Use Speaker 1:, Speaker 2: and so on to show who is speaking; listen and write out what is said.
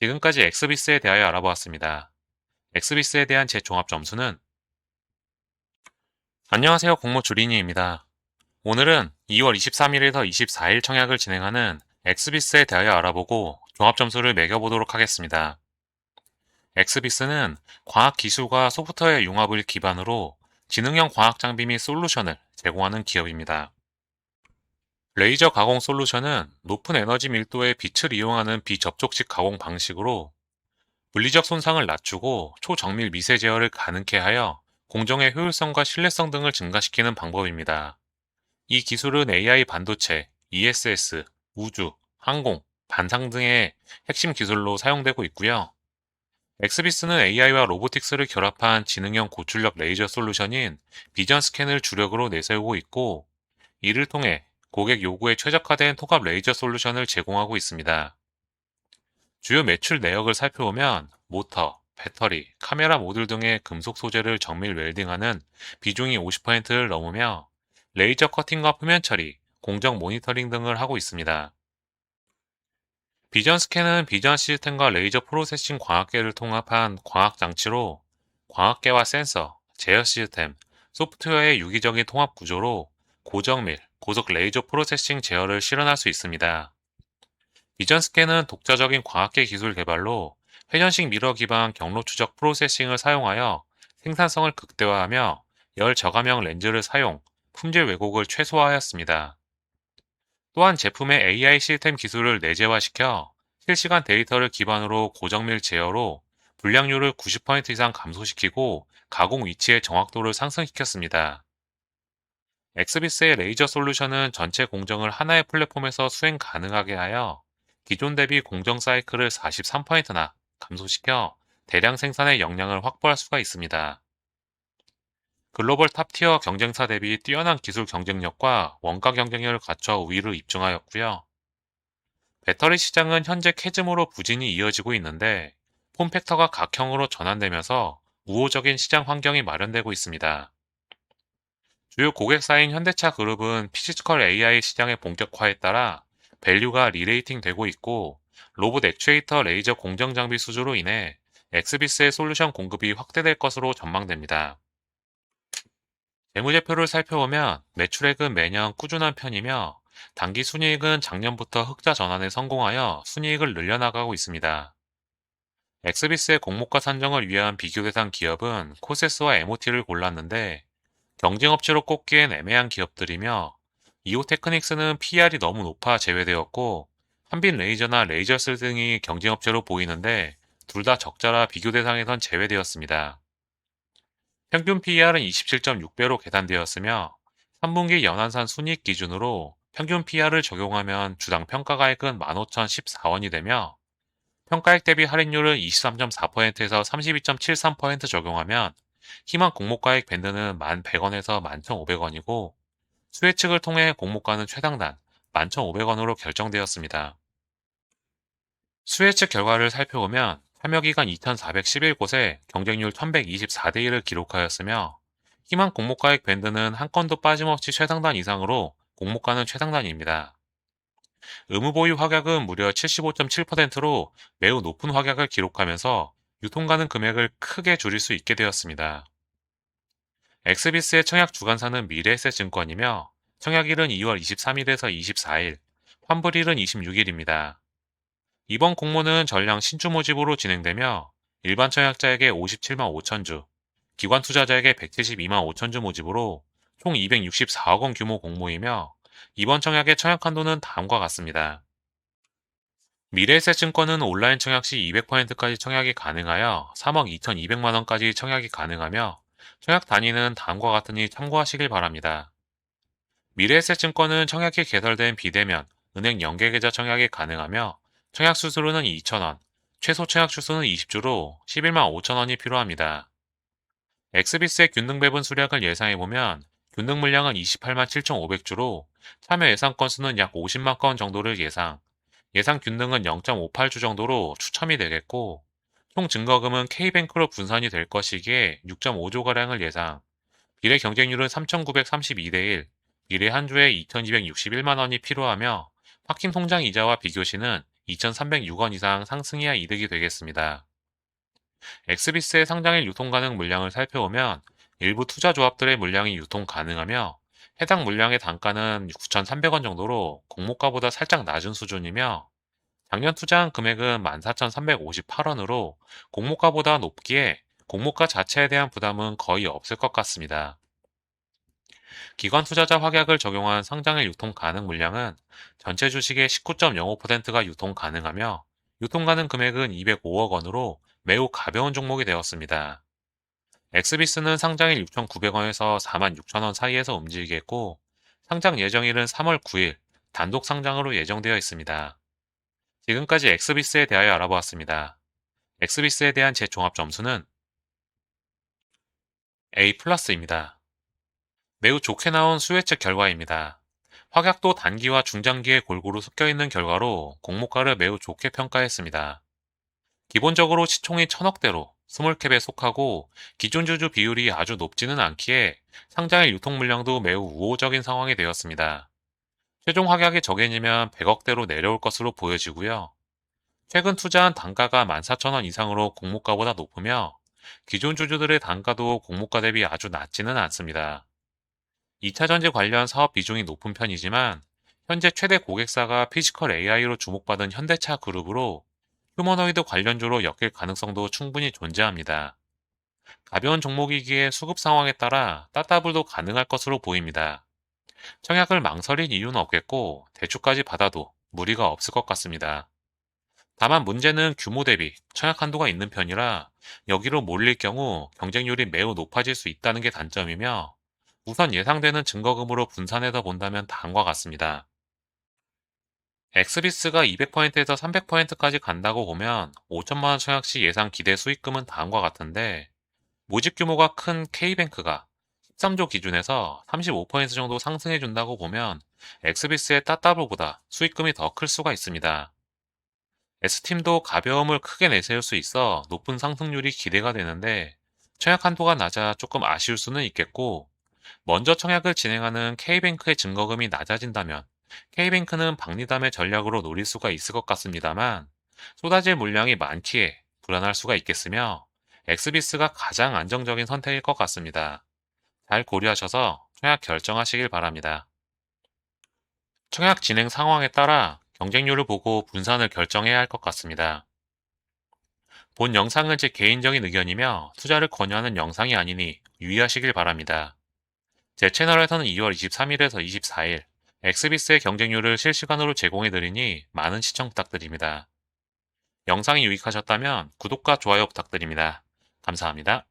Speaker 1: 지금까지 엑스비스에 대하여 알아보았습니다. 엑스비스에 대한 제 종합 점수는 안녕하세요 공모 주린이입니다. 오늘은 2월 23일에서 24일 청약을 진행하는 엑스비스에 대하여 알아보고 종합 점수를 매겨보도록 하겠습니다. 엑스비스는 과학 기술과 소프트웨어 융합을 기반으로 지능형 과학 장비 및 솔루션을 제공하는 기업입니다. 레이저 가공 솔루션은 높은 에너지 밀도의 빛을 이용하는 비접촉식 가공 방식으로 물리적 손상을 낮추고 초정밀 미세 제어를 가능케 하여 공정의 효율성과 신뢰성 등을 증가시키는 방법입니다. 이 기술은 AI 반도체, ESS, 우주, 항공, 반상 등의 핵심 기술로 사용되고 있고요. 엑스비스는 AI와 로보틱스를 결합한 지능형 고출력 레이저 솔루션인 비전 스캔을 주력으로 내세우고 있고 이를 통해 고객 요구에 최적화된 통합 레이저 솔루션을 제공하고 있습니다. 주요 매출 내역을 살펴보면 모터, 배터리, 카메라 모듈 등의 금속 소재를 정밀 웰딩하는 비중이 50%를 넘으며 레이저 커팅과 표면 처리, 공정 모니터링 등을 하고 있습니다. 비전 스캔은 비전 시스템과 레이저 프로세싱 광학계를 통합한 광학 장치로 광학계와 센서, 제어 시스템, 소프트웨어의 유기적인 통합 구조로 고정밀, 고속 레이저 프로세싱 제어를 실현할 수 있습니다. 비전 스캔은 독자적인 과학계 기술 개발로 회전식 미러 기반 경로 추적 프로세싱을 사용하여 생산성을 극대화하며 열 저감형 렌즈를 사용, 품질 왜곡을 최소화하였습니다. 또한 제품의 AI 시스템 기술을 내재화시켜 실시간 데이터를 기반으로 고정밀 제어로 불량률을 90% 이상 감소시키고 가공 위치의 정확도를 상승시켰습니다. 엑스비스의 레이저 솔루션은 전체 공정을 하나의 플랫폼에서 수행 가능하게 하여 기존 대비 공정 사이클을 43%나 감소시켜 대량 생산의 역량을 확보할 수가 있습니다. 글로벌 탑티어 경쟁사 대비 뛰어난 기술 경쟁력과 원가 경쟁력을 갖춰 우위를 입증하였고요. 배터리 시장은 현재 캐즘으로 부진이 이어지고 있는데 폼팩터가 각형으로 전환되면서 우호적인 시장 환경이 마련되고 있습니다. 주요 고객사인 현대차 그룹은 피지컬 AI 시장의 본격화에 따라 밸류가 리레이팅 되고 있고 로봇 액추에이터 레이저 공정 장비 수주로 인해 엑스비스의 솔루션 공급이 확대될 것으로 전망됩니다. 재무제표를 살펴보면 매출액은 매년 꾸준한 편이며 단기 순이익은 작년부터 흑자 전환에 성공하여 순이익을 늘려나가고 있습니다. 엑스비스의 공모가 산정을 위한 비교 대상 기업은 코세스와 MOT를 골랐는데 경쟁업체로 꼽기엔 애매한 기업들이며 이오 테크닉스는 PR이 너무 높아 제외되었고 한빈 레이저나 레이저스 등이 경쟁업체로 보이는데 둘 다 적자라 비교 대상에선 제외되었습니다. 평균 PER은 27.6배로 계산되었으며 3분기 연한산 순이익 기준으로 평균 PER을 적용하면 주당 평가가액은 15,014원이 되며 평가액 대비 할인율은 23.4%에서 32.73% 적용하면 희망 공모가액 밴드는 1,100원에서 11,500원이고 수혜 측을 통해 공모가는 최상단 11,500원으로 결정되었습니다. 수혜 측 결과를 살펴보면 참여기간 2,411곳에 경쟁률 1,124대 1을 기록하였으며 희망 공모가액 밴드는 한 건도 빠짐없이 최상단 이상으로 공모가는 최상단입니다. 의무 보유 확약은 무려 75.7%로 매우 높은 확약을 기록하면서 유통가능 금액을 크게 줄일 수 있게 되었습니다. 엑스비스의 청약 주간사는 미래에셋 증권이며 청약일은 2월 23일에서 24일, 환불일은 26일입니다. 이번 공모는 전량 신주 모집으로 진행되며 일반 청약자에게 57만 5천 주, 기관 투자자에게 172만 5천 주 모집으로 총 264억 원 규모 공모이며 이번 청약의 청약 한도는 다음과 같습니다. 미래에셋 증권은 온라인 청약 시 200%까지 청약이 가능하여 3억 2,200만 원까지 청약이 가능하며 청약 단위는 다음과 같으니 참고하시길 바랍니다. 미래에셋 증권은 청약이 개설된 비대면, 은행 연계계좌 청약이 가능하며 청약 수수료는 2,000원, 최소 청약 주수는 20주로 11만 5천원이 필요합니다. 엑스비스의 균등 배분 수량을 예상해보면 균등 물량은 28만 7,500주로 참여 예상 건수는 약 50만 건 정도를 예상, 예상 균등은 0.58주 정도로 추첨이 되겠고 총 증거금은 K뱅크로 분산이 될 것이기에 6.5조가량을 예상, 비례 경쟁률은 3,932대 1, 비례 한 주에 2,261만 원이 필요하며 파킹 통장 이자와 비교시는 2,306원 이상 상승해야 이득이 되겠습니다. 엑스비스의 상장일 유통 가능 물량을 살펴보면 일부 투자 조합들의 물량이 유통 가능하며 해당 물량의 단가는 9,300원 정도로 공모가보다 살짝 낮은 수준이며 작년 투자한 금액은 14,358원으로 공모가보다 높기에 공모가 자체에 대한 부담은 거의 없을 것 같습니다. 기관 투자자 확약을 적용한 상장일 유통 가능 물량은 전체 주식의 19.05%가 유통 가능하며 유통 가능 금액은 205억 원으로 매우 가벼운 종목이 되었습니다. 엑스비스는 상장일 6,900원에서 46,000원 사이에서 움직이겠고 상장 예정일은 3월 9일 단독 상장으로 예정되어 있습니다. 지금까지 엑스비스에 대하여 알아보았습니다. 엑스비스에 대한 제 종합 점수는 A 플러스입니다. 매우 좋게 나온 수혜책 결과입니다. 확약도 단기와 중장기에 골고루 섞여 있는 결과로 공모가를 매우 좋게 평가했습니다. 기본적으로 시총이 천억대로 스몰캡에 속하고 기존 주주 비율이 아주 높지는 않기에 상장의 유통 물량도 매우 우호적인 상황이 되었습니다. 최종 확약이 적해지면 100억대로 내려올 것으로 보여지고요. 최근 투자한 단가가 14,000원 이상으로 공모가보다 높으며 기존 주주들의 단가도 공모가 대비 아주 낮지는 않습니다. 2차 전지 관련 사업 비중이 높은 편이지만 현재 최대 고객사가 피지컬 AI로 주목받은 현대차 그룹으로 휴머노이드 관련주로 엮일 가능성도 충분히 존재합니다. 가벼운 종목이기에 수급 상황에 따라 따따블도 가능할 것으로 보입니다. 청약을 망설인 이유는 없겠고 대출까지 받아도 무리가 없을 것 같습니다. 다만 문제는 규모 대비 청약 한도가 있는 편이라 여기로 몰릴 경우 경쟁률이 매우 높아질 수 있다는 게 단점이며 우선 예상되는 증거금으로 분산해서 본다면 다음과 같습니다. 엑스비스가 200%에서 300%까지 간다고 보면 5천만 원 청약 시 예상 기대 수익금은 다음과 같은데 모집 규모가 큰 K뱅크가 13조 기준에서 35% 정도 상승해 준다고 보면 엑스비스의 따따블보다 수익금이 더 클 수가 있습니다. S팀도 가벼움을 크게 내세울 수 있어 높은 상승률이 기대가 되는데 청약 한도가 낮아 조금 아쉬울 수는 있겠고 먼저 청약을 진행하는 K뱅크의 증거금이 낮아진다면 K뱅크는 박리담의 전략으로 노릴 수가 있을 것 같습니다만 쏟아질 물량이 많기에 불안할 수가 있겠으며 엑스비스가 가장 안정적인 선택일 것 같습니다. 잘 고려하셔서 청약 결정하시길 바랍니다. 청약 진행 상황에 따라 경쟁률을 보고 분산을 결정해야 할 것 같습니다. 본 영상은 제 개인적인 의견이며 투자를 권유하는 영상이 아니니 유의하시길 바랍니다. 제 채널에서는 2월 23일에서 24일 엑스비스의 경쟁률을 실시간으로 제공해드리니 많은 시청 부탁드립니다. 영상이 유익하셨다면 구독과 좋아요 부탁드립니다. 감사합니다.